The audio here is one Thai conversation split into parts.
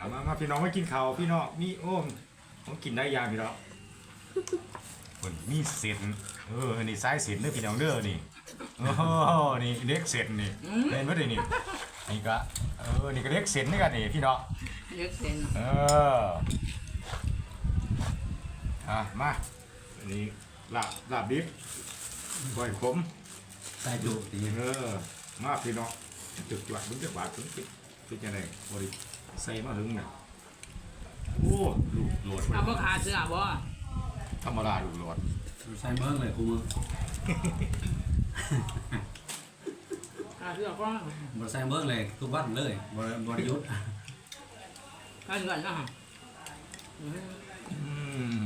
เอามามาพี่น้องมากินข้าวพี่น้องมีโอ้มผมกินได้ยางพี่น้องคนมีเส้นเอออันนี้สายเส้นเด้อพี่น้องเด้อนี่โอ้โหนี่เล็กเส้นนี่เห็นบ่ได้นี่นี่ก็เออนี่ก็เล็กเส้นนี่กันนี่พี่น้องเลือกเส้นเอออะมาอันนี้ลาบลาบดิบก้อยขม ใส่ดูดี เออมาพี่น้องจุดจวดมึงจะบาดถึงติดติดยังไงบริ ใส่มาถึงเนี่ยโอ้ลูกโหลดเอาบ่ขาดเสื้อบ่ธรรมดาลูกโหลดใส่เมืองเลยกูมือขาดเสื้อก็บ่ใส่เมืองเลยทุกวันเลยบ่บ่ได้หยุดกันก่อนนะฮะอืม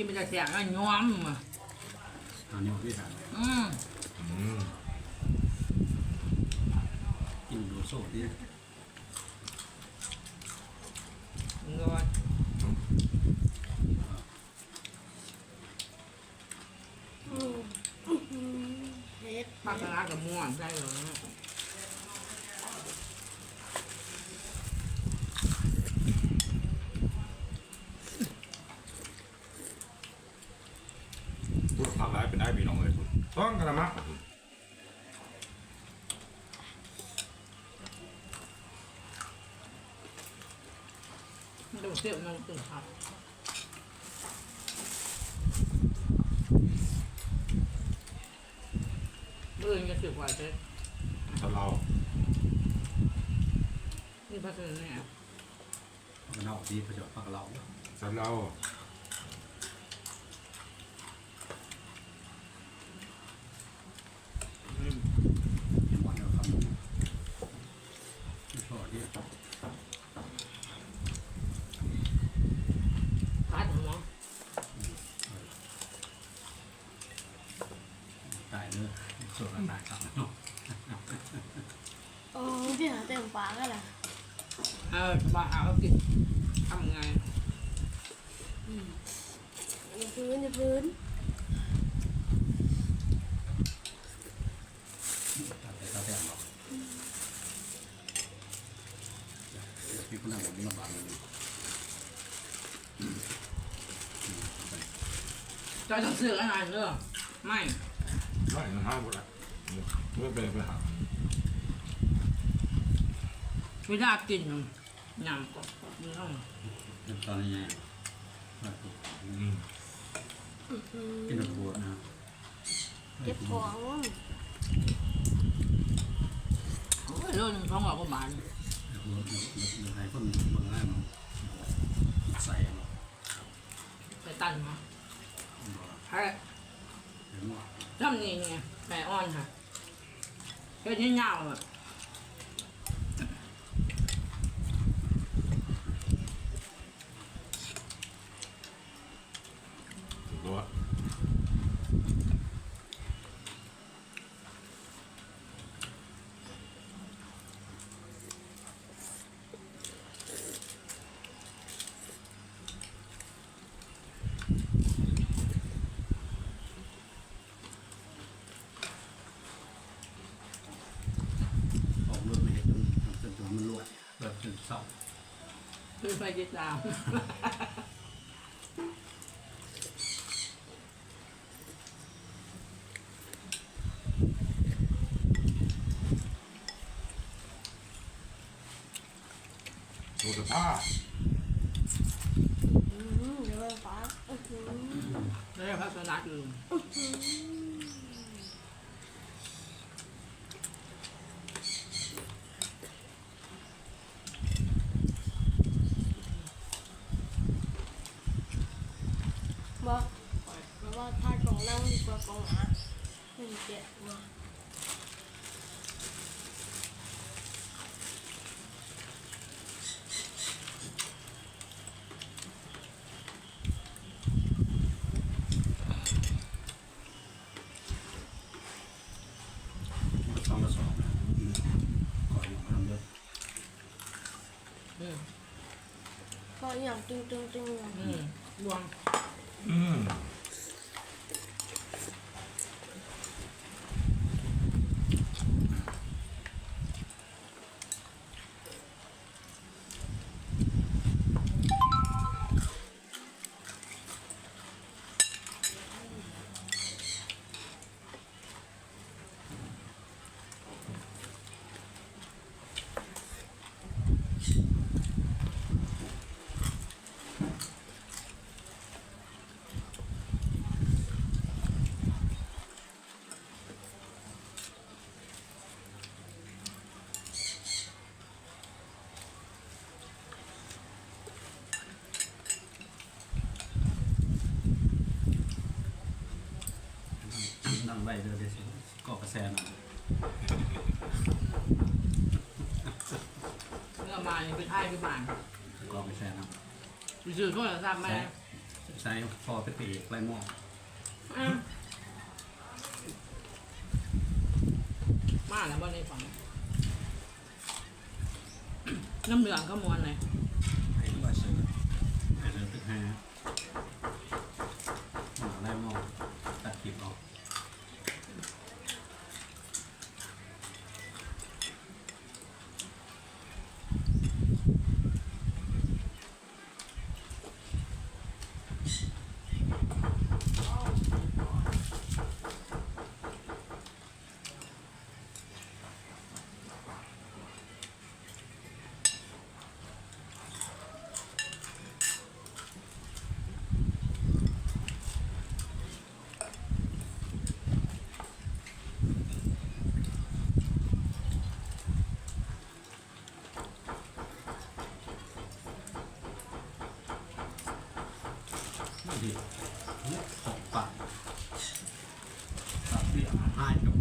กินไปแต่เสียงก็ย้อมอะอันนี้พี่ถามอืมอืมกินดูโซ่ดิงอนปักกระลากับม่วงได้เลย พูดผักร้ายเป็นได้พี่น้องเลยคุณต้องกระมัก ดูเสียบมันตื่นครับเบื่อจะเสืบไว้เจ๊ถ้าเรานี่พัฒนาเนี่ยมันเอาดีประโยชน์ปากเราถ้าเราเป็นวันเดียวครับโซ่พัดหมอ ตายเลยโซ่ตายครับ โอ้พี่หา เต็มปากก็ล่ะเออบ้าเอากินทำไงอย่าพื้นอย่าพื้นตัดแต่ตาแดงหรอกพี่คนนั้นผมมาบางเลยจะต้องซื้ออะไรเด้อไม่ไม่มันห้ามหมดละเมื่อเป็นไปหา เวลากินยำก็ไม่ต้องตอนนี้อืมกินดอกบัวนะเก็บของโอ้ยโลนึงท้องเราประมาณดอกบัวดอกไทยคนเมืองแรกใส่ไปตันมาแพ้เห็นว่าจำนี่ไงแม่อ่อนค่ะแค่นี้ยาวอะ ตัว ออกรถไม่เห็นจนจนมันรวยแบบจนเศร้า คือไนั่งกว่ากองอะไม่เจ็บมาสองละสองอืมก่อนอยู่พร้อมเด้ออืมก็อย่างตึงตึงตึงอย่างอืมรวมอืม ว้เดี๋ยวเดี๋ยวสิก็กระแสหน่อยเมื่อมาเนี่ยเป็นไอ้คือบ้านก็กระแสนะไปซื้อโทรศัพท์มาใช้ใช้พอไปตีไล่หม้ออืมมาแล้วบ่ในฝังน้ำเหลืองก็มวนเลย ให้ว่าเสือให้เสือตึกห้าหม้อไล่หม้อตัดคลิปออก เดียวสองฝั่งสามเดียวห้าจบ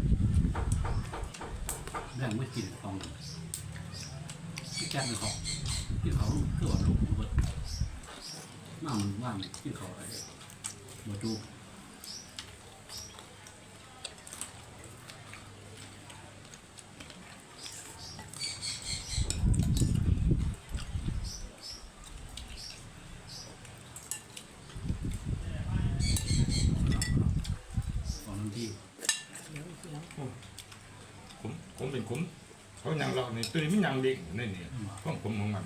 แบ่งไม่กินฟองที่แกเป็นของที่เขาคือว่าลูกเบิดน้ำว่างที่เขาอะไรมาดู ของน้ำที่ ผมผมเป็นผมเขายังเราในตัวนี้มันยังเด็กนี่นี่ของผมของมัน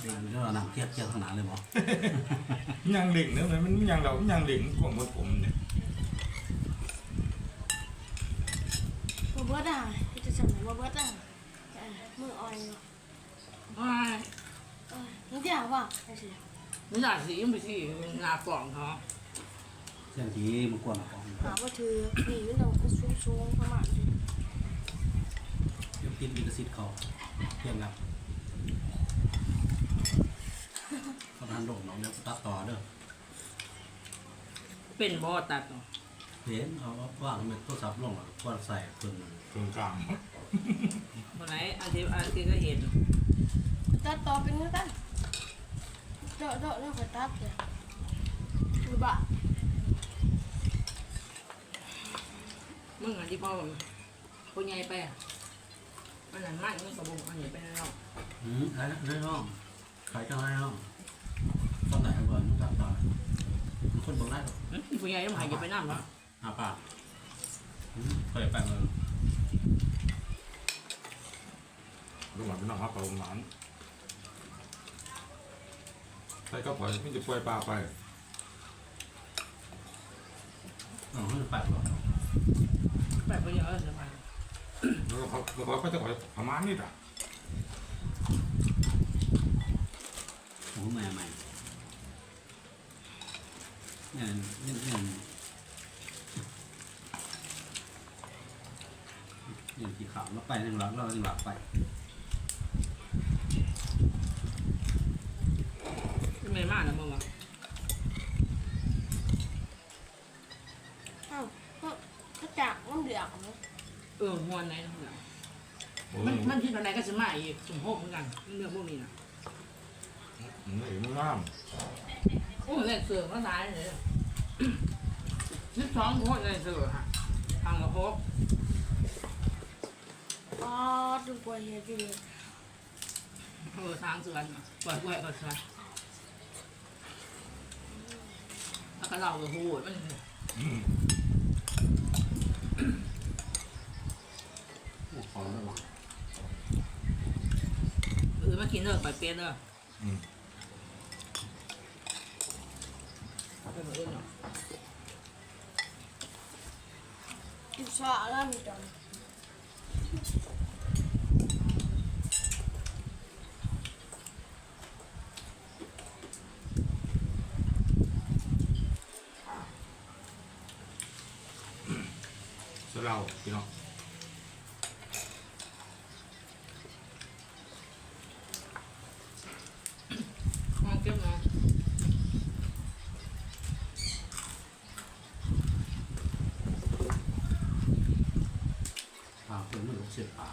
เดี๋ยวเรานังเทียบเทียบขนาดเลยบอกมันยังเด็กเนื้อมันมันยังเรามันยังเด็กของผมผมเนี่ยมาเบิดอะพี่จะสั่งไหนมาเบิดอะเออมืออ่อยเนาะว้ายเออนี่เดี๋ยวว่าไอ้สิไม่อยากสียังไปสีงาป่องเขาเส้นทีมันกวนของ หาว่าถือหนีมันเราก็สูงสูงประมาณนี้ เดี๋ยว ติดลิขสิทธิ์เขาเทียงครับเขาทานโดดน้องเดี๋ยวตัดต่อเด้อเป็นบ่ตัดเนาะเห็นเขาว่างเป็นโทรศัพท์ลงอะกวนใส่เพิ่นตรงกลางคนไหนอันที่อันที่ก็เห็นตัดต่อเป็นเนื้อตั้งเดาะเดาะแล้วก็ตัดเลยหรือบ่ามึงอันที่พ่อมันคนใหญ่ไปอะ อันนั้นมันมันกระบุงอันนี้ไปแล้วอืมใครได้ห้องใครจะให้ห้องตอนไหนก่อนตัดต่อมันคนบอกได้หรอผู้ใหญ่ต้องหายไปน้ำเนาะหาปากอืมเคยไปเลยลูกหลานเป็นน้องครับประมาณใครก็ปล่อยไม่จะปล่อยปลาไปอ๋อไปหรอไปผู้ใหญ่เออสบายแล้ เขาเขาก็จะปล่อประมาณนี้ละโอ้ใหม่ใหม่เนี่ยเนี่ยเนี่ยเนี่ยที่ขาวเราไปหนึ่งหลักเราหนึ่งหลักไปไม่มากนะมึงวะเอ้าก็ก็จากน้ำเดือดเนาะ เออมวนไหนน้ำเหลืองโอ้มันยมันที่ตอนไหนก็จะมาอีกสมโภคเหมือนกันเรื่องพวกนี้นะมันเอ๋มันงามโอ้เล่นเสือมาตายเลยสิบสองคนเล่นเสือฮะทางละหกอ๋อดูปวดเหี้ยจริงเออทางสวนน่ะปล่อยกล้วยก็สวนเขาเราก็หูมันพวก ของระวังเออมากินเด้อไปเปลี่ยนเด้ออืมไปมื้ออื่นเนาะกินชาแล้วมีจอน สเราพี่น้อง มองเก็บเนาะ ปลาเป็นมันหลงเสียปลา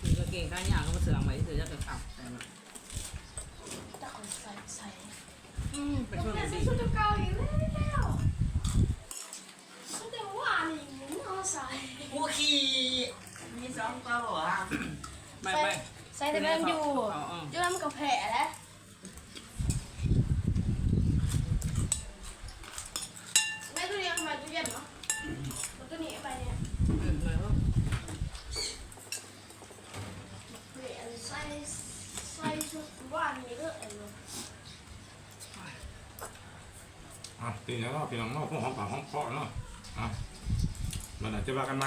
คือก็เก่งข้างย่างก็มาเสืองไว้เสือจะกระขับแต่มันตะคอนใส่ใส่อืมเป็นช่วงเปลี่ยนดีชุดเก่าอีกแล้วชุดเดียวว่านี่มึงเอาใส่กูขี่มีสองตัวเหรอไม่ไม่ใส่แต่ม่งอยู่จนมันก็แผลแล้วแม่ตัวนี้เอามาตู้เย็นเนาะแล้วตัวนี้เอาไปเนี่ย อืมไม่รู้ เปลี่ยนใส่ใส่ชุดว่านี่ก็เอ็นเลย อะตีแล้วเนาะพี่น้องเนาะพวกหอมปากหอมคอเนาะอะมันอาจจะว่ากันไหม